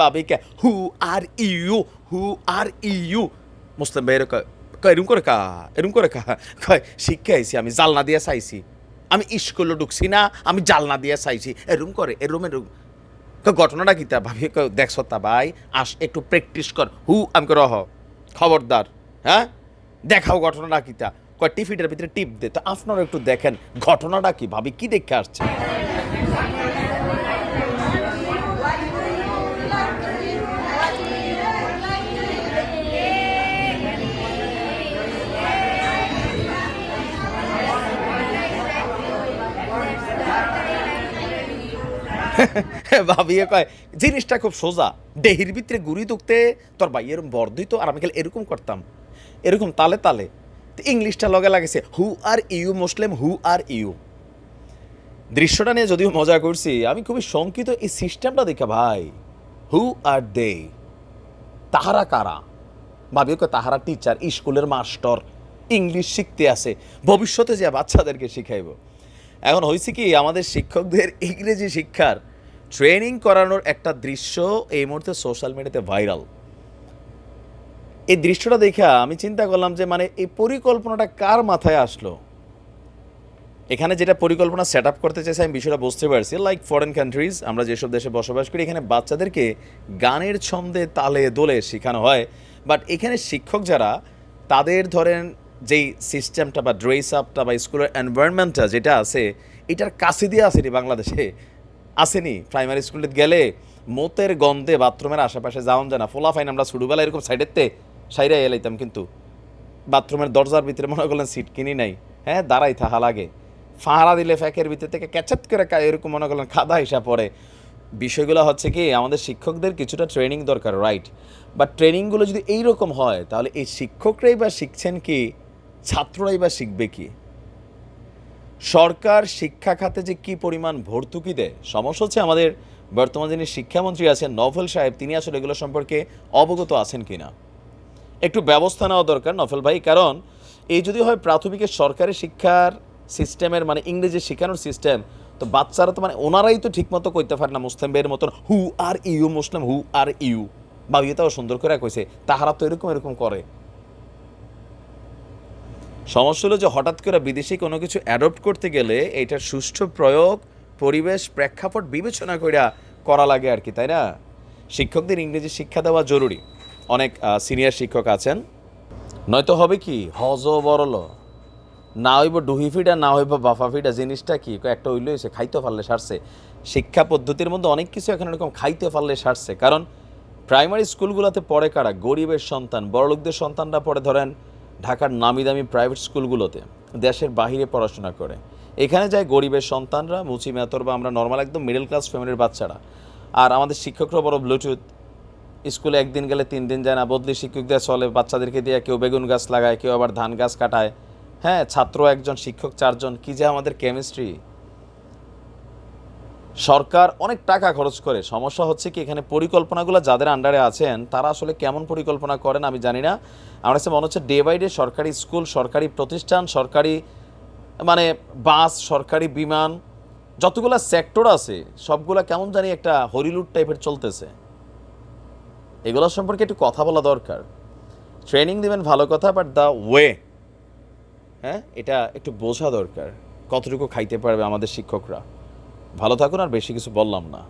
বাবিকে who are you who are you Muslim ভাইয়ের কয় কয় এরম করে কা এরম করে কা কয় শিক্ষা আইছি আমি জালনা দিয়ে চাইছি আমি স্কুলে ঢুকছি না আমি জালনা দিয়ে চাইছি এরম করে এরম এরম ঘটনাটা তা ভাবি দেখছ তা ভাই আস একটু প্র্যাকটিস কর হু আমি রহ খবরদার হ্যাঁ দেখাও ঘটনাটা তা কয় টিফিটার ভিতরে টিপ দে তো আপনারা একটু দেখেন ঘটনাটা কি ভাবি কি দেখে আসছে ভাবিয়ে কয়, জিনিসটা খুব সোজা। দেহির ভিতরে গুড়ি দুখতে তোর ভাই এরকম বর্ধিত, আর আমি খালি এরকম করতাম। এরকম তালে তালে। ইংলিশটা লগে লাগেছে, হু are you Muslim, who are you. দৃশ্যটা নিয়ে যদিও মজা করছি, আমি খুবই শঙ্কিত, এই সিস্টেমটা দেখে ভাই, হু আর দে, তাহারা কারা? ভাবিও কয়, তাহারা টিচার, স্কুলের মাস্টার, ইংলিশ শিখতে আছে ভবিষ্যতে যে বাচ্চাদেরকে শিখাইব। এখন হয়েছে কি, আমাদের শিক্ষকদের ইংরেজি শিক্ষার ট্রেনিং করানোর একটা দৃশ্য এই মুহূর্তে সোশ্যাল মিডিয়াতে ভাইরাল এই দৃশ্যটা দেখে আমি চিন্তা করলাম যে মানে এই পরিকল্পনাটা কার মাথায় আসলো? এখানে যেটা পরিকল্পনা সেট আপ করতে চাইছে, আমি বিষয়টা বুঝতে পারছি। লাইক ফরেন কান্ট্রিজ আমরা যেসব দেশে বসবাস করি, এখানে বাচ্চাদেরকে গানের ছন্দে তালে দোলে শেখানো হয়। বাট এখানে শিক্ষক যারা, তাদের ধরেন যেই সিস্টেমটা বা ড্রেস আপটা বা স্কুলের এনভায়রনমেন্টটা যেটা আছে, এটার কাছে দিয়ে আসেনি বাংলাদেশে। আসেনি। প্রাইমারি স্কুলে গেলে মোতের গন্ধে বাথরুমের আশেপাশে যাওয়ান যায় না। ফোলা ফাইন আমরা ছোটোবেলা এরকম সাইডেতে সাইডে এলাইতাম কিন্তু। বাথরুমের দরজার ভিতরে মনে করলেন সিট কিনি নাই। হ্যাঁ দাঁড়াই থাহা লাগে। ফাঁড়া দিলে ফ্যাকের ভিতর থেকে ক্যাচাত করে এরকম মনে করলেন খাদা হিসাব পড়ে। বিষয়গুলো হচ্ছে কি, আমাদের শিক্ষকদের কিছুটা ট্রেনিং দরকার রাইট বা ট্রেনিংগুলো যদি এইরকম হয়, তাহলে এই শিক্ষকরাই বা শিখছেন কি ছাত্ররাই বা শিখবে কি? সরকার শিক্ষা খাতে যে কি পরিমাণ ভর্তুকি দেয়, সমস্যা হচ্ছে আমাদের বর্তমান যিনি শিক্ষামন্ত্রী আছেন নভেল সাহেব, তিনি আসলে এগুলো সম্পর্কে অবগত আছেন কিনা? একটু ব্যবস্থা নেওয়া দরকার নফেল ভাই, কারণ এই যদি হয় প্রাথমিকের সরকারি শিক্ষার সিস্টেমের মানে ইংরেজি শেখানোর সিস্টেম, তো বাচ্চারা তো মানে ওনারাই তো ঠিকমতো কইতে পারে না মুসলিম ভাইয়ের মতন, হু are you Muslim, who are you. বা ইয়েটাও সুন্দর করে কইছে, তাহারা তো এরকম এরকম করে। সমস্যা হলো যে হঠাৎ করে বিদেশি কোনো কিছু অ্যাডপ্ট করতে গেলে এটার সুষ্ঠু প্রয়োগ, পরিবেশ, প্রেক্ষাপট বিবেচনা কইরা করা লাগে আর কি, তাই না? শিক্ষকদের ইংরেজি শিক্ষা দেওয়া জরুরি। অনেক সিনিয়র শিক্ষক আছেন। নয়তো হবে কি হজ বরল না হইব ডুহি ফিডা, না হইব বাফা ফিডা, জিনিসটা কি? একটা হইলে হয়েছে খাইতে পারলে সারছে। শিক্ষা পদ্ধতির মধ্যে অনেক কিছু এখন এরকম খাইতে পারলে সারছে। কারণ প্রাইমারি স্কুলগুলোতে পড়ে কারা? গরিবের সন্তান, বড়লোকদের সন্তানরা পড়ে, ধরেন ঢাকার নামি দামি প্রাইভেট স্কুলগুলোতে দেশের বাহিরে পড়াশোনা করে। এখানে যায় গরিবের সন্তানরা, মুচি মেতর বা আমরা নর্মাল একদম মিডল ক্লাস ফ্যামিলির বাচ্চারা। আর আমাদের শিক্ষকরা বড় ব্লুটুথ স্কুলে একদিন গেলে তিন দিন যায় না, বদলি শিক্ষকদের চলে, বাচ্চাদেরকে দিয়ে কেউ বেগুন গাছ লাগায়, কেউ আবার ধান গাছ কাটায়। হ্যাঁ ছাত্র একজন, শিক্ষক চারজন, কি যে আমাদের কেমিস্ট্রি সরকার অনেক টাকা খরচ করে। সমস্যা হচ্ছে কি, এখানে পরিকল্পনাগুলো যাদের আন্ডারে আছেন, তারা আসলে কেমন পরিকল্পনা করেন আমি জানি না। আমার কাছে মনে হচ্ছে ডে বাই ডে সরকারি স্কুল, সরকারি প্রতিষ্ঠান, সরকারি মানে বাস, সরকারি বিমান, যতগুলা সেক্টর আছে, সবগুলা কেমন জানি একটা হরিলুট টাইপের চলতেছে। এগুলো সম্পর্কে একটু কথা বলা দরকার। ট্রেনিং দিবেন ভালো কথা বাট দ্য ওয়ে হ্যাঁ? এটা একটু বোঝা দরকার। কতটুকু খাইতে পারবে আমাদের শিক্ষকরা? ভালো থাকুন আর বেশি কিছু বললাম না।